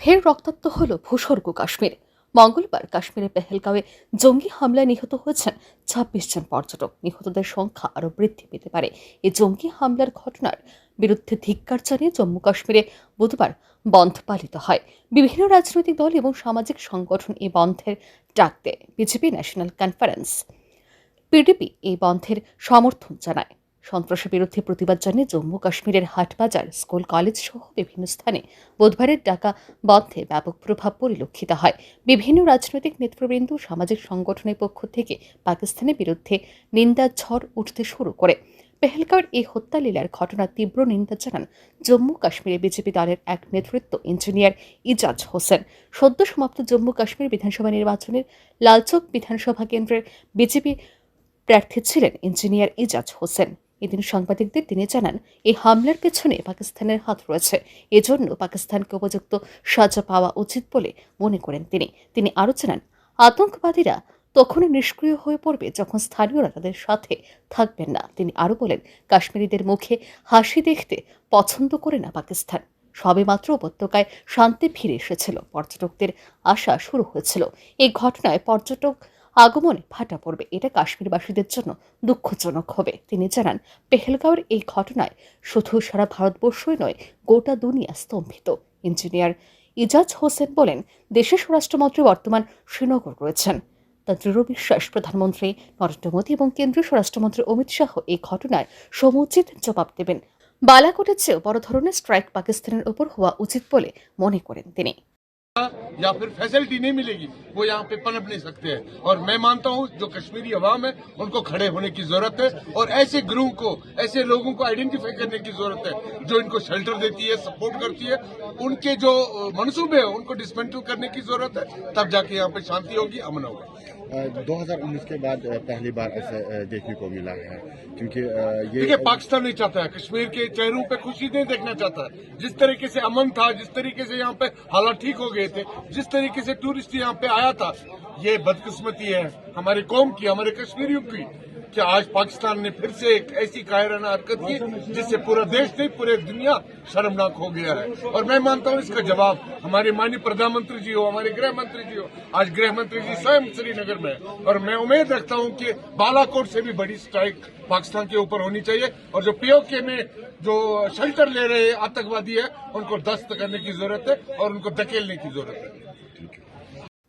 ফের রক্তাক্ত হল ভূস্বর্গ কাশ্মীর। মঙ্গলবার কাশ্মীরের পেহেলগাঁওয়ে জঙ্গি হামলায় নিহত হয়েছেন ছাব্বিশ জন পর্যটক। নিহতদের সংখ্যা আরও বৃদ্ধি পেতে পারে। এ জঙ্গি হামলার ঘটনার বিরুদ্ধে ধিক্কার জানিয়ে জম্মু কাশ্মীরে বুধবার বন্ধ পালিত হয়। বিভিন্ন রাজনৈতিক দল এবং সামাজিক সংগঠন এই বন্ধের ডাক দেয় বিজেপি ন্যাশনাল কনফারেন্স, পিডিপি এই বন্ধের সমর্থন জানায়। সন্ত্রাসের বিরুদ্ধে প্রতিবাদ জানিয়ে জম্মু কাশ্মীরের হাটবাজার, স্কুল, কলেজ সহ বিভিন্ন স্থানে বুধবারের ডাকা বন্ধে ব্যাপক প্রভাব পরিলক্ষিত হয়। বিভিন্ন রাজনৈতিক নেতৃবৃন্দ সামাজিক সংগঠনের পক্ষ থেকে পাকিস্তানের বিরুদ্ধে নিন্দার ঝড় উঠতে শুরু করে। পেহেলগাঁওয়ের এই হত্যালীলার ঘটনার তীব্র নিন্দা জানান জম্মু কাশ্মীরে বিজেপি দলের এক নেতৃত্ব ইঞ্জিনিয়ার ইজাজ হোসেন। সদ্য সমাপ্ত জম্মু কাশ্মীর বিধানসভা নির্বাচনের লালচক বিধানসভা কেন্দ্রের বিজেপি প্রার্থী ছিলেন ইঞ্জিনিয়ার ইজাজ হোসেন। এদিন সাংবাদিকদের তিনি জানান, এই হামলার পেছনে পাকিস্তানের হাত রয়েছে। এজন্য পাকিস্তানকে উপযুক্ত সাজা পাওয়া উচিত বলে মনে করেন তিনি। তিনি আরও জানান, আতঙ্কবাদীরা তখনই নিষ্ক্রিয় হয়ে পড়বে যখন স্থানীয়রা তাদের সাথে থাকবেন না। তিনি আরও বলেন, কাশ্মীরিদের মুখে হাসি দেখতে পছন্দ করে না পাকিস্তান। সবেমাত্র উপত্যকায় শান্তি ফিরে এসেছিল। পর্যটকদের আসা শুরু হয়েছিল। এই ঘটনায় পর্যটক আগমনে ফাটা পড়বে। এটা কাশ্মীরবাসীদের জন্য দুঃখজনক হবে। তিনি জানান পেহেলগাঁওয়ের এই ঘটনায় শুধু সারা ভারতবর্ষই নয়, গোটা দুনিয়া স্তম্ভিত। ইঞ্জিনিয়ার ইজাজ হোসেন বলেন, দেশের স্বরাষ্ট্রমন্ত্রী বর্তমান শ্রীনগর রয়েছেন। তার দৃঢ় বিশ্বাস, প্রধানমন্ত্রী নরেন্দ্র মোদী এবং কেন্দ্রীয় স্বরাষ্ট্রমন্ত্রী অমিত শাহ এই ঘটনায় সমুচিত জবাব দেবেন। বালাকোটের চেয়েও বড় ধরনের স্ট্রাইক পাকিস্তানের ওপর হওয়া উচিত বলে মনে করেন তিনি। या फिर फैसिलिटी नहीं मिलेगी वो यहाँ पे पनप नहीं सकते हैं। और मैं मानता हूँ जो कश्मीरी अवाम है उनको खड़े होने की ज़रूरत है और ऐसे ग्रुप को ऐसे लोगों को आइडेंटिफाई करने की ज़रूरत है जो इनको शेल्टर देती है सपोर्ट करती है उनके जो मनसूबे हैं उनको डिसमेंटल करने की ज़रूरत है तब जाके यहाँ पे शांति होगी अमन होगा। दो हज़ार उन्नीस के बाद पहली बार ऐसा देखने को मिला है क्योंकि ये देखिए पाकिस्तान नहीं चाहता है कश्मीर के चेहरों पे खुशी नहीं देखना चाहता है। जिस तरीके से अमन था जिस तरीके से यहाँ पे हालात ठीक हो गए थे। जिस तरीके से टूरिस्ट यहाँ पे आया था, ये बदकिस्मती है। हमारे कौम की, हमारे कश्मीरियों की। कि आज पाकिस्तान ने फिर से एक ऐसी कायराना हरकत की जिससे पूरा देश नहीं पूरे दुनिया शर्मनाक हो गया है और मैं मानता हूँ इसका जवाब हमारे माननीय प्रधानमंत्री जी हो हमारे गृह मंत्री जी हो आज गृह मंत्री जी स्वयं श्रीनगर में हैं। और मैं उम्मीद रखता हूँ कि बालाकोट से भी बड़ी स्ट्राइक पाकिस्तान के ऊपर होनी चाहिए और जो पीओके में जो शेल्टर ले रहे आतंकवादी है उनको दस्त करने की जरूरत है और उनको धकेलने की जरूरत है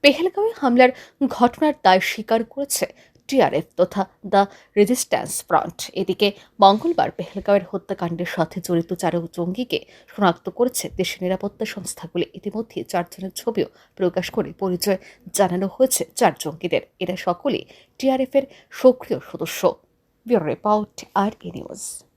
পেহেলগাঁওয়ে হামলার ঘটনার দায় স্বীকার করেছে টিআরএফ তথা দ্য রেজিস্ট্যান্স ফ্রন্ট। এদিকে মঙ্গলবার পেহেলগাঁওয়ের হত্যাকাণ্ডের সাথে জড়িত চার জঙ্গিকে শনাক্ত করেছে দেশের নিরাপত্তা সংস্থাগুলি। ইতিমধ্যে চারজনের ছবিও প্রকাশ করে পরিচয় জানানো হয়েছে চার জঙ্গিদের। এরা সকলেই টিআরএফ এর সক্রিয় সদস্য। Bureau report, R A news.